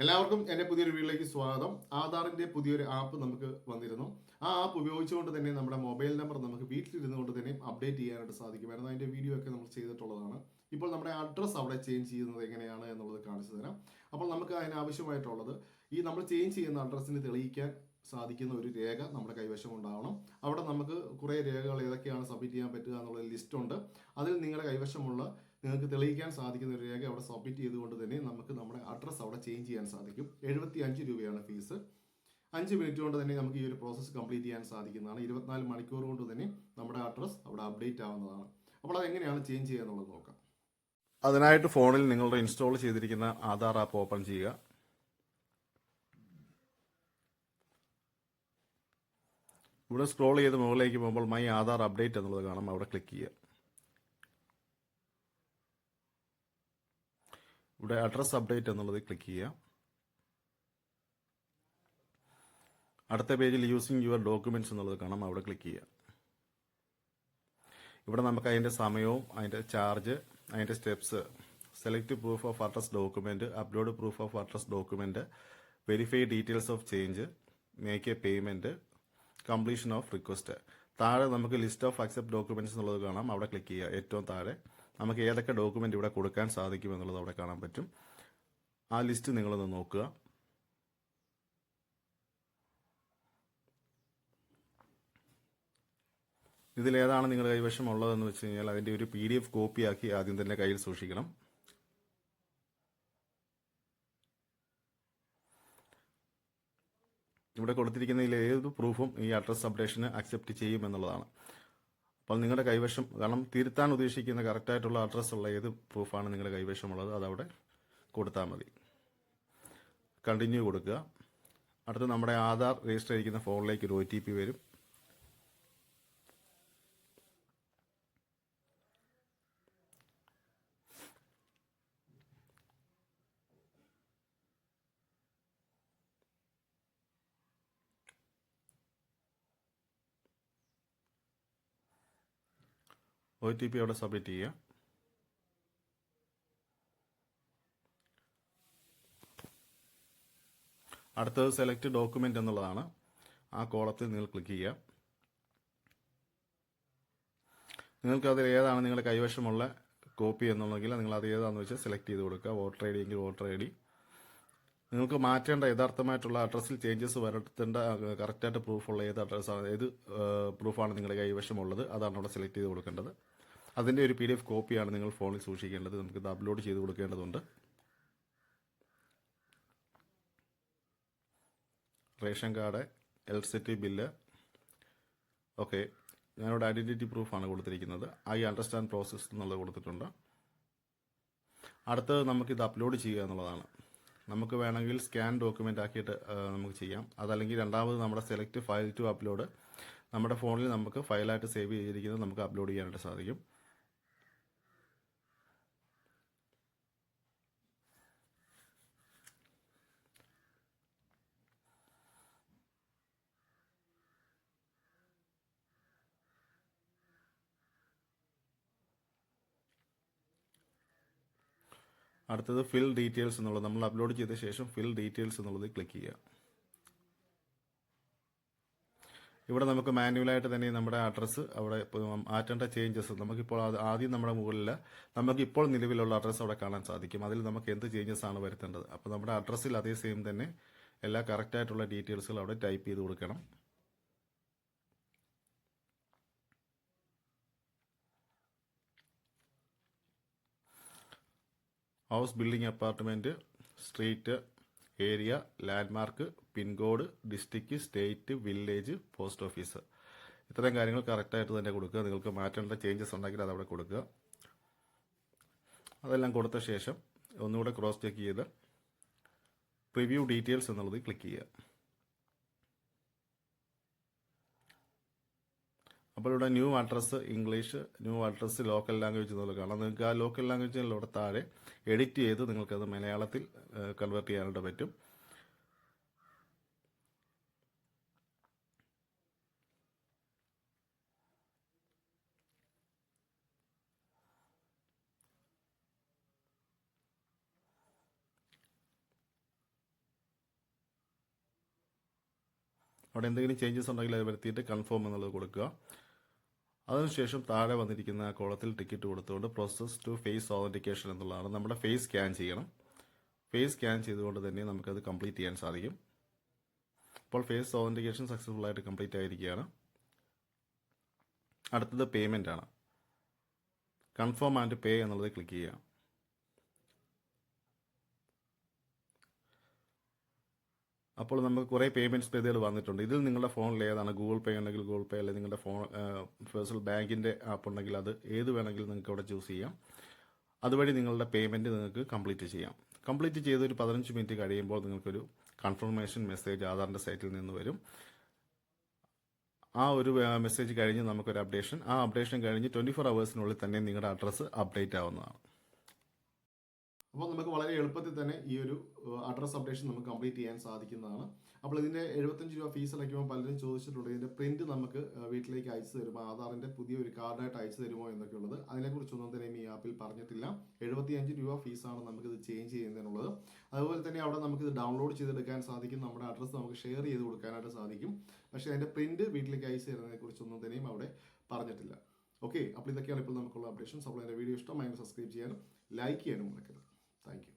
എല്ലാവർക്കും എന്റെ പുതിയൊരു വീട്ടിലേക്ക് സ്വാഗതം. ആധാറിന്റെ പുതിയൊരു ആപ്പ് നമുക്ക് വന്നിരുന്നു. ആ ആപ്പ് ഉപയോഗിച്ചുകൊണ്ട് തന്നെ നമ്മുടെ മൊബൈൽ നമ്പർ നമുക്ക് വീട്ടിലിരുന്നു കൊണ്ട് തന്നെ അപ്ഡേറ്റ് ചെയ്യാനായിട്ട് സാധിക്കുമായിരുന്നു. അതിന്റെ വീഡിയോ ഒക്കെ നമ്മൾ ചെയ്തിട്ടുള്ളതാണ്. ഇപ്പോൾ നമ്മുടെ അഡ്രസ്സ് അവിടെ ചേഞ്ച് ചെയ്യുന്നത് എങ്ങനെയാണ് എന്നുള്ളത് കാണിച്ചു തരാം. അപ്പോൾ നമുക്ക് അതിനാവശ്യമായിട്ടുള്ളത് ഈ നമ്മൾ ചേഞ്ച് ചെയ്യുന്ന അഡ്രസ്സിന് തെളിയിക്കാൻ സാധിക്കുന്ന ഒരു രേഖ നമ്മുടെ കൈവശം ഉണ്ടാവണം. അവിടെ നമുക്ക് കുറേ രേഖകൾ ഏതൊക്കെയാണ് സബ്മിറ്റ് ചെയ്യാൻ പറ്റുക എന്നുള്ള ലിസ്റ്റ് ഉണ്ട്. അതിൽ നിങ്ങളുടെ കൈവശമുള്ള നിങ്ങൾക്ക് തെളിയിക്കാൻ സാധിക്കുന്ന ഒരു രേഖ അവിടെ സബ്മിറ്റ് ചെയ്തുകൊണ്ട് തന്നെ നമുക്ക് നമ്മുടെ അഡ്രസ്സ് അവിടെ ചേഞ്ച് ചെയ്യാൻ സാധിക്കും. എഴുപത്തി അഞ്ച് രൂപയാണ് ഫീസ് അഞ്ച് മിനിറ്റ് കൊണ്ട് തന്നെ നമുക്ക് ഈ ഒരു പ്രോസസ്സ് കംപ്ലീറ്റ് ചെയ്യാൻ സാധിക്കുന്നതാണ്. ഇരുപത്തിനാല് മണിക്കൂർ കൊണ്ട് തന്നെ നമ്മുടെ അഡ്രസ്സ് അവിടെ അപ്ഡേറ്റ് ആവുന്നതാണ്. അപ്പോൾ അത് എങ്ങനെയാണ് ചേഞ്ച് ചെയ്യുക എന്നുള്ളത് നോക്കാം. അതിനായിട്ട് ഫോണിൽ നിങ്ങളുടെ ഇൻസ്റ്റാൾ ചെയ്തിരിക്കുന്ന ആധാർ ആപ്പ് ഓപ്പൺ ചെയ്യുക. ഇവിടെ സ്ക്രോൾ ചെയ്ത് മുകളിലേക്ക് പോകുമ്പോൾ മൈ ആധാർ അപ്ഡേറ്റ് എന്നുള്ളത് കാണാം. അവിടെ ക്ലിക്ക് ചെയ്യുക. ഇവിടെ അഡ്രസ് അപ്ഡേറ്റ് എന്നുള്ളത് ക്ലിക്ക് ചെയ്യുക. അടുത്ത പേജിൽ യൂസിങ് യുവർ ഡോക്യുമെന്റ്സ് എന്നുള്ളത് കാണാം. അവിടെ ക്ലിക്ക് ചെയ്യുക. ഇവിടെ നമുക്ക് അതിന്റെ സമയവും അതിന്റെ ചാർജ് അതിന്റെ steps select proof of address document upload proof of address document verify details of change make a payment completion of request താഴെ നമുക്ക് ലിസ്റ്റ് ഓഫ് അക്സെപ്റ്റ് ഡോക്യുമെന്റ്സ് എന്നുള്ളത് കാണാം. അവിടെ ക്ലിക്ക് ചെയ്യുക. ഏറ്റവും താഴെ നമുക്ക് ഏതൊക്കെ ഡോക്യുമെന്റ് ഇവിടെ കൊടുക്കാൻ സാധിക്കും എന്നുള്ളത് അവിടെ കാണാൻ പറ്റും. ആ ലിസ്റ്റ് നിങ്ങളൊന്ന് നോക്കുക. ഇതിലേതാണ് നിങ്ങൾ കൈവശം ഉള്ളതെന്ന് വെച്ച് കഴിഞ്ഞാൽ അതിന്റെ ഒരു പി ഡി എഫ് കോപ്പിയാക്കി ആദ്യം തന്നെ കയ്യിൽ സൂക്ഷിക്കണം. ഇവിടെ കൊടുത്തിരിക്കുന്നതിൽ ഏത് പ്രൂഫും ഈ അഡ്രസ് അപ്ഡേഷന് അക്സെപ്റ്റ് ചെയ്യും അപ്പോൾ നിങ്ങളുടെ കൈവശം കാരണം തിരുത്താൻ ഉദ്ദേശിക്കുന്ന കറക്റ്റായിട്ടുള്ള അഡ്രസ്സുള്ള ഏത് പ്രൂഫാണ് നിങ്ങളുടെ കൈവശമുള്ളത് അതവിടെ കൊടുത്താൽ മതി. കണ്ടിന്യൂ കൊടുക്കുക. അടുത്ത് നമ്മുടെ ആധാർ രജിസ്റ്റർ ചെയ്തിരിക്കുന്ന ഫോണിലേക്ക് ഒരു ഒ ടി പി വരും. ഒ ടി പി അവിടെ സബ്മിറ്റ് ചെയ്യുക അടുത്തത് സെലക്ട് ഡോക്യുമെന്റ് എന്നുള്ളതാണ്. ആ കോളത്തിൽ നിങ്ങൾ ക്ലിക്ക് ചെയ്യുക. നിങ്ങൾക്ക് അതിൽ ഏതാണ് നിങ്ങളുടെ കൈവശമുള്ള കോപ്പി എന്നുണ്ടെങ്കിൽ നിങ്ങൾ അത് ഏതാണെന്ന് വെച്ചാൽ സെലക്ട് ചെയ്ത് കൊടുക്കുക. വോട്ടർ ഐ ഡി എങ്കിൽ വോട്ടർ ഐ ഡി നിങ്ങൾക്ക് മാറ്റേണ്ട യഥാർത്ഥമായിട്ടുള്ള അഡ്രസ്സിൽ ചേഞ്ചസ് വരുത്തേണ്ട കറക്റ്റായിട്ട് പ്രൂഫുള്ള ഏത് അഡ്രസ്സാണ് ഏത് പ്രൂഫാണ് നിങ്ങളുടെ കൈവശമുള്ളത് അതാണ് അവിടെ സെലക്ട് ചെയ്ത് കൊടുക്കേണ്ടത്. അതിന്റെ ഒരു പി ഡി എഫ് കോപ്പിയാണ് നിങ്ങൾ ഫോണിൽ സൂക്ഷിക്കേണ്ടത് നമുക്ക് ഇത് അപ്ലോഡ് ചെയ്ത് കൊടുക്കേണ്ടതുണ്ട്. Ration card electricity bill okay. ഞാനിവിടെ ഐഡന്റിറ്റി പ്രൂഫാണ് കൊടുത്തിരിക്കുന്നത്. ഐ അണ്ടർസ്റ്റാൻഡ് പ്രോസസ് എന്നുള്ളത് കൊടുത്തിട്ടുണ്ട്. അടുത്തത് നമുക്കിത് അപ്ലോഡ് ചെയ്യുക എന്നുള്ളതാണ്. നമുക്ക് വേണമെങ്കിൽ സ്കാൻ ഡോക്യുമെന്റ് ആക്കിയിട്ട് നമുക്ക് ചെയ്യാം. അതല്ലെങ്കിൽ രണ്ടാമത് നമ്മുടെ സെലക്ട് ഫയൽ ടു അപ്ലോഡ്. നമ്മുടെ ഫോണിൽ നമുക്ക് ഫയലായിട്ട് സേവ് ചെയ്തിരിക്കുന്നത് നമുക്ക് അപ്ലോഡ് ചെയ്യാനായിട്ട് സാധിക്കും. അടുത്തത് ഫിൽ ഡീറ്റെയിൽസ് എന്നുള്ളത്. നമ്മൾ അപ്ലോഡ് ചെയ്ത ശേഷം ഫിൽ ഡീറ്റെയിൽസ് എന്നുള്ളത് ക്ലിക്ക് ചെയ്യുക. ഇവിടെ നമുക്ക് മാനുവലായിട്ട് തന്നെ നമ്മുടെ അഡ്രസ്സ് അവിടെ മാറ്റേണ്ട ചേഞ്ചസ് നമുക്കിപ്പോൾ ആദ്യം നമ്മുടെ മുകളിൽ നമുക്കിപ്പോൾ നിലവിലുള്ള അഡ്രസ്സ് അവിടെ കാണാൻ സാധിക്കും. അതിൽ നമുക്ക് എന്ത് ചേഞ്ചസ് ആണ് വരുത്തേണ്ടത്. അപ്പോൾ നമ്മുടെ അഡ്രസ്സിൽ അതേ സെയിം തന്നെ എല്ലാ കറക്റ്റായിട്ടുള്ള ഡീറ്റെയിൽസുകൾ അവിടെ ടൈപ്പ് ചെയ്ത് കൊടുക്കണം. House building apartment street area landmark pin code district state village post office. ഇത്തരം കാര്യങ്ങൾ കറക്റ്റായിട്ട് തന്നെ കൊടുക്കുക. നിങ്ങൾക്ക് മാറ്റേണ്ട ചേഞ്ചസ് ഉണ്ടെങ്കിൽ അതവിടെ കൊടുക്കുക. അതെല്ലാം കൊടുത്ത ശേഷം ഒന്നുകൂടെ ക്രോസ് ചെക്ക് ചെയ്ത് പ്രിവ്യൂ ഡീറ്റെയിൽസ് എന്നുള്ളത് ക്ലിക്ക് ചെയ്യുക. അപ്പോൾ ഇവിടെ new address English new address local language എന്നുള്ള കാണാം. നിങ്ങൾക്ക് ആ ലോക്കൽ ലാംഗ്വേജിലൂടെ താഴെ എഡിറ്റ് ചെയ്ത് നിങ്ങൾക്കത് മലയാളത്തിൽ കൺവേർട്ട് ചെയ്യാനായിട്ട് പറ്റും. അവിടെ എന്തെങ്കിലും ചേഞ്ചസ് ഉണ്ടെങ്കിൽ അത് വരുത്തിയിട്ട് കൺഫേം എന്നുള്ളത് കൊടുക്കുക. അതിനുശേഷം താഴെ വന്നിരിക്കുന്ന കോളത്തിൽ ടിക്കറ്റ് കൊടുത്തുകൊണ്ട് പ്രോസസ് ടു ഫേസ് ഓതന്റിക്കേഷൻ എന്നുള്ളതാണ് നമ്മുടെ ഫേസ് സ്കാൻ ചെയ്യണം. ഫേസ് സ്കാൻ ചെയ്തുകൊണ്ട് തന്നെ നമുക്കത് കംപ്ലീറ്റ് ചെയ്യാൻ സാധിക്കും. അപ്പോൾ ഫേസ് ഓതന്റിക്കേഷൻ സക്സസ്ഫുൾ ആയിട്ട് കംപ്ലീറ്റ് ആയിരിക്കുകയാണ്. അടുത്തത് പേയ്മെന്റ് ആണ്. കൺഫേം ആൻഡ് പേ എന്നുള്ളത് ക്ലിക്ക് ചെയ്യുക. അപ്പോൾ നമുക്ക് കുറേ പേയ്മെന്റ്സ് മെത്തേഡ് വന്നിട്ടുണ്ട്. ഇതിൽ നിങ്ങളുടെ ഫോണിൽ ഏതാണ്? ഗൂഗിൾ പേ ഉണ്ടെങ്കിൽ ഗൂഗിൾ പേ അല്ലെങ്കിൽ നിങ്ങളുടെ ഫോൺ പേഴ്സണൽ ബാങ്കിന്റെ ആപ്പ് ഉണ്ടെങ്കിൽ അത് ഏത് വേണമെങ്കിലും നിങ്ങൾക്ക് അവിടെ ചൂസ് ചെയ്യാം. അതുവഴി നിങ്ങളുടെ പേയ്മെന്റ് നിങ്ങൾക്ക് കംപ്ലീറ്റ് ചെയ്യാം. കംപ്ലീറ്റ് ചെയ്ത് ഒരു പതിനഞ്ച് മിനിറ്റ് കഴിയുമ്പോൾ നിങ്ങൾക്കൊരു കൺഫർമേഷൻ മെസ്സേജ് ആധാറിന്റെ സൈറ്റിൽ നിന്ന് വരും. ആ ഒരു മെസ്സേജ് കഴിഞ്ഞ് നമുക്കൊരു അപ്ഡേഷൻ ആ അപ്ഡേഷൻ കഴിഞ്ഞ് ട്വന്റി ഫോർ അവേഴ്സിനുള്ളിൽ തന്നെ നിങ്ങളുടെ അഡ്രസ്സ് അപ്ഡേറ്റ് ആവുന്നതാണ്. അപ്പോൾ നമുക്ക് വളരെ എളുപ്പത്തിൽ തന്നെ ഈ ഒരു അഡ്രസ് അപ്ഡേഷൻ നമുക്ക് കംപ്ലീറ്റ് ചെയ്യാൻ സാധിക്കുന്നതാണ്. അപ്പോൾ ഇതിന്റെ എഴുപത്തഞ്ച് രൂപ ഫീസ് അടയ്ക്കുമ്പോൾ പലരും ചോദിച്ചിട്ടുണ്ട് ഇതിന്റെ പ്രിന്റ് നമുക്ക് വീട്ടിലേക്ക് അയച്ചു തരുമോ? ആധാറിന്റെ പുതിയ ഒരു കാർഡായിട്ട് അയച്ചു തരുമോ എന്നൊക്കെ ഉള്ളത് അതിനെക്കുറിച്ചൊന്നും തന്നെ ഈ ആപ്പിൽ പറഞ്ഞിട്ടില്ല. എഴുപത്തിയഞ്ച് രൂപ ഫീസാണ് നമുക്കിത് ചേഞ്ച് ചെയ്യുന്നതിനുള്ളത്. അതുപോലെ തന്നെ അവിടെ നമുക്കിത് ഡൗൺലോഡ് ചെയ്തെടുക്കാൻ സാധിക്കും. നമ്മുടെ അഡ്രസ്സ് നമുക്ക് ഷെയർ ചെയ്ത് കൊടുക്കാനായിട്ട് സാധിക്കും. പക്ഷേ അതിന്റെ പ്രിന്റ് വീട്ടിലേക്ക് അയച്ചു തരുന്നതിനെക്കുറിച്ചൊന്നും തന്നെയും അവിടെ പറഞ്ഞിട്ടില്ല. ഓക്കെ അപ്പോൾ ഇതൊക്കെയാണ് ഇപ്പോൾ നമുക്കുള്ള അപ്ഡേഷൻസ് അപ്പോൾ എന്റെ വീഡിയോ ഇഷ്ടമായി സബ്സ്ക്രൈബ് ചെയ്യാനും ലൈക്ക് ചെയ്യാനും മറക്കരുത്. Thank you.